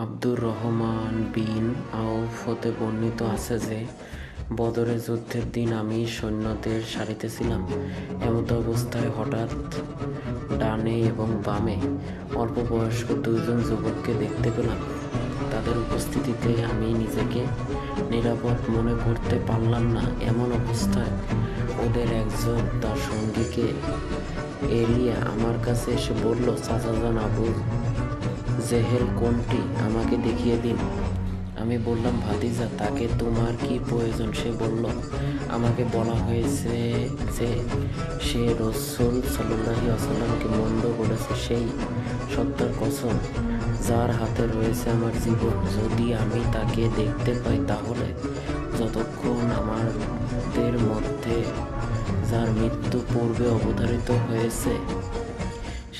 আবদুর রহমান বিন আউফ হতে বর্ণিত আছে যে বদরের যুদ্ধের দিন আমি সৈন্যদের সারিতে ছিলাম এমত অবস্থায় হঠাৎ ডানে এবং বামে অল্প বয়স্ক দুজন যুবককে দেখতে পেলাম। তাদের উপস্থিতিতে আমি নিজেকে নিরাপদ মনে করতে পারলাম না। এমন অবস্থায় ওদের একজন তার সঙ্গীকে এড়িয়ে আমার কাছে এসে বলল চাচাজান আবু জেহেল কোনটি? আমাকে দেখিয়ে দিন। আমি বললাম, ভাতিজা, তাকে তোমার কি প্রয়োজন? সে বলল, আমাকে বলা হয়েছে যে সে রসুল সাল্লাহি আসাল্লামকে মন্দ করেছে সেই সত্তার কসম, যার হাতে রয়েছে আমার জীবন, যদি আমি তাকে দেখতে পাই তাহলে যতক্ষণ আমাদের মধ্যে যার মৃত্যু পূর্বে অবধারিত হয়েছে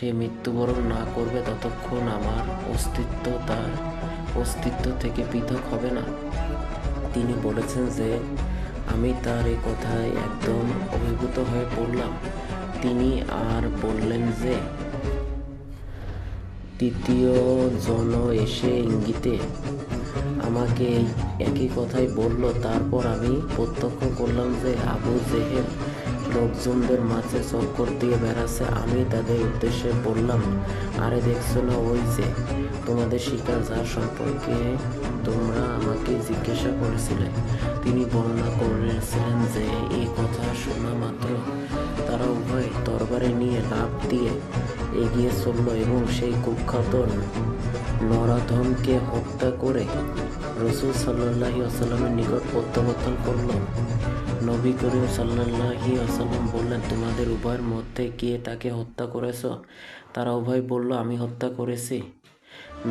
সে মৃত্যুবরণ না করবে ততক্ষণ আমার অস্তিত্ব তার অস্তিত্ব থেকে পৃথক হবে না। তিনি বলেছেন যে, আমি তার এই কথায় একদম অভিভূত হয়ে পড়লাম। তিনি আর বললেন যে, তৃতীয় জন এসে ইঙ্গিতে আমাকে একই কথাই বলল। তারপর আমি প্রত্যক্ষ করলাম যে, আবু জেহেল লোকজনদের মাঝে চক্কর দিয়ে বেড়াচ্ছে। আমি তাদের উদ্দেশ্যে বললাম, আরে দেখছ না ওই যে তোমাদের শিকার যার সম্পর্কে তোমরা আমাকে জিজ্ঞাসা করেছিলে? তিনি বর্ণনা করেছিলেন যে এই কথা শোনা মাত্র তারা উভয় তরবারি নিয়ে লাভ দিয়ে এগিয়ে চলল এবং সেই কুখ্যাত নরাধমকে হত্যা করে রসুল সাল্লাহি আসাল্লামের নিকট প্রত্যাবর্তন করল। নবী করিম সাল্লাহি আসাল্লাম বললেন, তোমাদের উভয়ের মধ্যে কে তাকে হত্যা করেছ? তারা উভয় বলল, আমি হত্যা করেছি।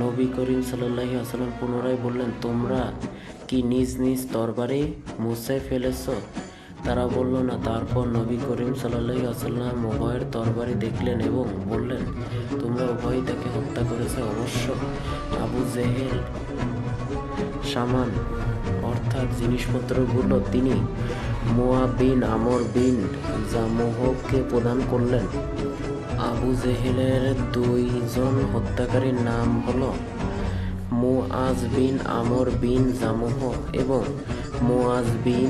নবী করিম সাল্লাহি আসাল্লাম পুনরায় বললেন, তোমরা কি নিজ নিজ তরবারি মুছে ফেলেছ? তারা বলল, না। তারপর নবী করিম সাল্লাহি আসাল্লাম উভয়ের দরবারে দেখলেন এবং বললেন, তোমরা উভয়ই তাকে হত্যা করেছে? অবশ্য আবু জেহেল সামান, অর্থাৎ জিনিসপত্রগুলো তিনি মোয়া বিন আমর বিন জামোহকে প্রদান করলেন। আবু জেহেলের দুইজন হত্যাকারীর নাম হলো মুআজ বিন আমর বিন জামোহ এবং মুআজ বিন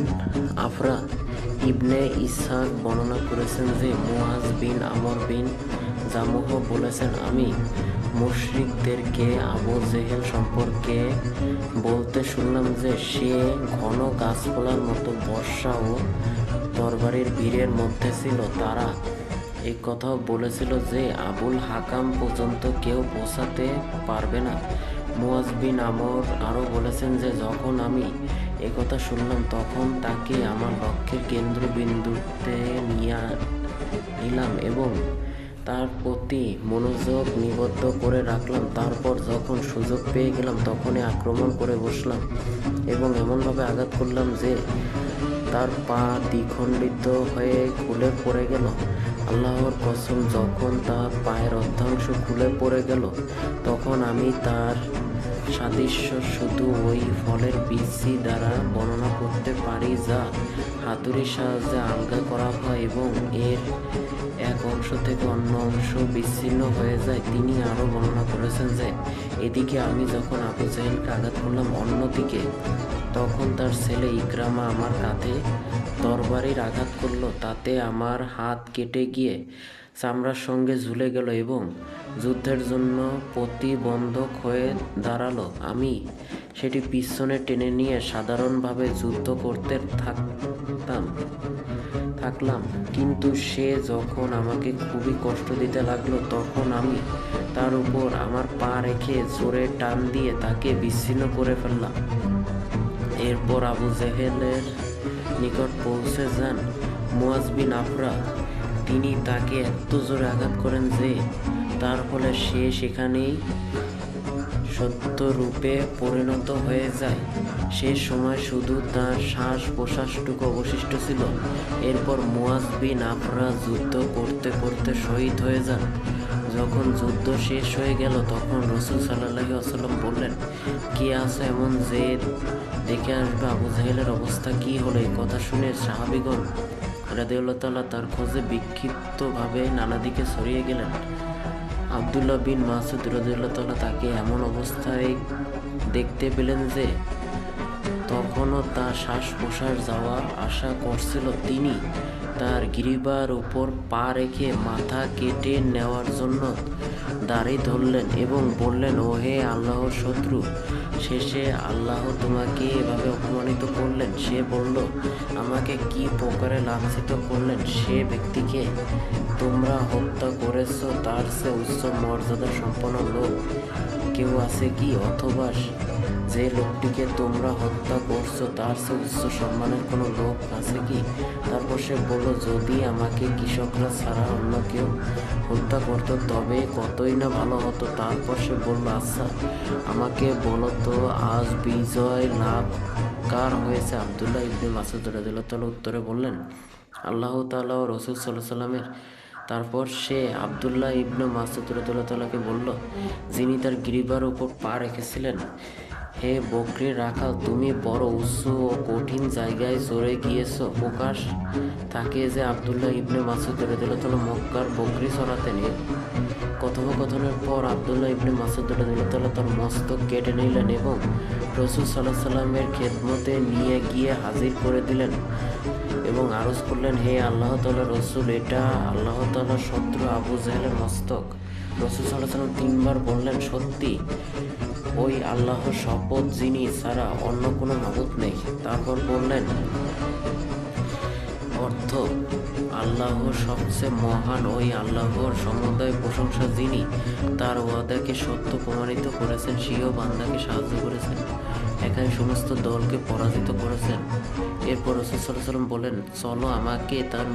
আফরা। ইবনে ইসহাক বর্ণনা করেছেন যে মুআজ বিন আমর বিন জামোহ বলেছেন, আমি মুশরিকদেরকে আবু জেহেল সম্পর্কে বলতে শুনলাম যে সে ঘন গাছপালার মতো বর্ষা ও তরবারির ভিড়ের মধ্যে ছিল। তারা এই কথাও বলেছিল যে আবুল হাকাম পর্যন্ত কেউ পৌঁছাতে পারবে না। মুয়াজ বিন আমর আরও বলেছেন যে যখন আমি কথা শুনলাম, তখন তাকে আমার লক্ষ্যের কেন্দ্রবিন্দুতে নিয়ে নিলাম এবং তার প্রতি মনোযোগ নিবদ্ধ করে রাখলাম। তারপর যখন সুযোগ পেয়ে গেলাম, তখনই আক্রমণ করে বসলাম এবং এমনভাবে আঘাত করলাম যে তার পা দ্বিখণ্ডিত হয়ে খুলে পড়ে গেল। আল্লাহর কসম, যখন তার পায়ের অর্ধাংশ খুলে পড়ে গেল, তখন আমি তার সাদৃশ্য শুধু ওই ফলের বীজটি দ্বারা বর্ণনা করতে পারি যা হাতুড়ির সাহায্যে আলগা করা হয় এবং এর এক অংশ থেকে অন্য অংশ বিচ্ছিন্ন হয়ে যায়। তিনি আরও বর্ণনা করেছেন যে, এদিকে আমি যখন আবু জাহেলকে আঘাত করলাম অন্যদিকে, তখন তার ছেলে ইকরামা আমার কাঁধে তরবারির আঘাত করল। তাতে আমার হাত কেটে গিয়ে চামড়ার সঙ্গে ঝুলে গেল এবং যুদ্ধের জন্য প্রতিবন্ধক হয়ে দাঁড়াল। আমি সেটি পিছনে টেনে নিয়ে সাধারণভাবে যুদ্ধ করতে থাকতাম, থাকলাম। কিন্তু সে যখন আমাকে খুবই কষ্ট দিতে লাগল, তখন আমি তার উপর আমার পা রেখে জোরে টান দিয়ে তাকে বিচ্ছিন্ন করে ফেললাম। এরপর আবু জেহেলের নিকট পৌঁছে যান মুয়াজ বিন আফরা। তিনি তাকে এত জোরে আঘাত করেন যে তার ফলে সে সেখানেই সত্যরূপে পরিণত হয়ে যায়। সে সময় শুধু তার শ্বাস প্রশ্বাসটুকু অবশিষ্ট ছিল। এরপর মুয়াজ বিন আফরা যুদ্ধ করতে করতে শহীদ হয়ে যান। যখন যুদ্ধ শেষ হয়ে গেল, তখন রসুল সাল্লাহি আসাল্লাম বললেন, কে আছে এমন যে দেখে আসবে? আবু জাহেলের অবস্থা কি হলো? এই কথা শুনে সাহাবিগণ রাদিউল্লাহ তার খোঁজে বিক্ষিপ্তভাবে নানা দিকে ছড়িয়ে গেলেন। আবদুল্লাহ বিন মাসুদ রদিল্লাহ তাআলা তাকে এমন অবস্থায় দেখতে পেলেন যে তখনও তার শ্বাস প্রশ্বাস যাওয়া আশা করছিল তিনি তার গিরিবার উপর পা রেখে মাথা কেটে নেওয়ার জন্য দাড়ি ধরলেন এবং বললেন ও হে আল্লাহর শত্রু শেষে আল্লাহ তোমাকে এভাবে অপমানিত করলেন। সে বলল, আমাকে কি প্রকারে লাঞ্ছিত করলেন? সে ব্যক্তিকে তোমরা হত্যা করেছ, তার সে উচ্চ মর্যাদা সম্পন্ন লোক। কেউ আছে কি? অথবা যে লোকটিকে তোমরা হত্যা করছ, তার উচ্চ সম্মানের কোনো লোক আছে কি? তারপর সে বলল, যদি আমাকে কৃষকরা ছাড়া অন্য কেউ হত্যা করতো, তবে কতই না ভালো হতো। তারপর সে বলল আচ্ছা আমাকে বলো তো, আজ বিজয় লাভ কার হয়েছে? আবদুল্লাহ ইবনে মাসুদ রাদিয়াল্লাহু তাআলা উত্তরে বললেন, আল্লাহ তাআলা ও রসুল সাল্লাহ সাল্লামের তারপর সে আবদুল্লাহ ইবনে মাসুদ রাদিয়াল্লাহু তাআলাকে বলল, যিনি তার গিরিবার উপর পা রেখেছিলেন হে বকরির রাখাল, তুমি বড় উঁচু ও কঠিন জায়গায় চড়ে গিয়েছ। প্রকাশ থাকে যে আবদুল্লাহ ইবনে মাসুদ রাদিয়াল্লাহু তাআলা মক্কার বকরি চড়াতেন কথোপকথনের পর আবদুল্লাহ ইবনে মাসুদ রাদিয়াল্লাহু তাআলা তার মস্তক কেটে নিলেন এবং রসুল সাল্লাহ সাল্লামের খেদমতে নিয়ে গিয়ে হাজির করে দিলেন এবং আরজ করলেন, হে আল্লাহ তাআলা রসুল, এটা আল্লাহ তাআলার শত্রু আবু জাহেলের মস্তক। তিনবার বললেন, সত্যি, ওই আল্লাহর শপথ যিনি ছাড়া অন্য কোনো মাবুদ নেই। তারপর বললেন, অর্থ আল্লাহ সবচেয়ে মহান ওই আল্লাহর সমুদায় প্রশংসা যিনি, তার ওয়াদাকে সত্য প্রমাণিত করেছেন সিও বান্দাকে সাহায্য করেছেন, একাই সমস্ত দলকে পরাজিত করেছেন। এরপর রসুল সাল্লাম বলেন চলো আমাকে তার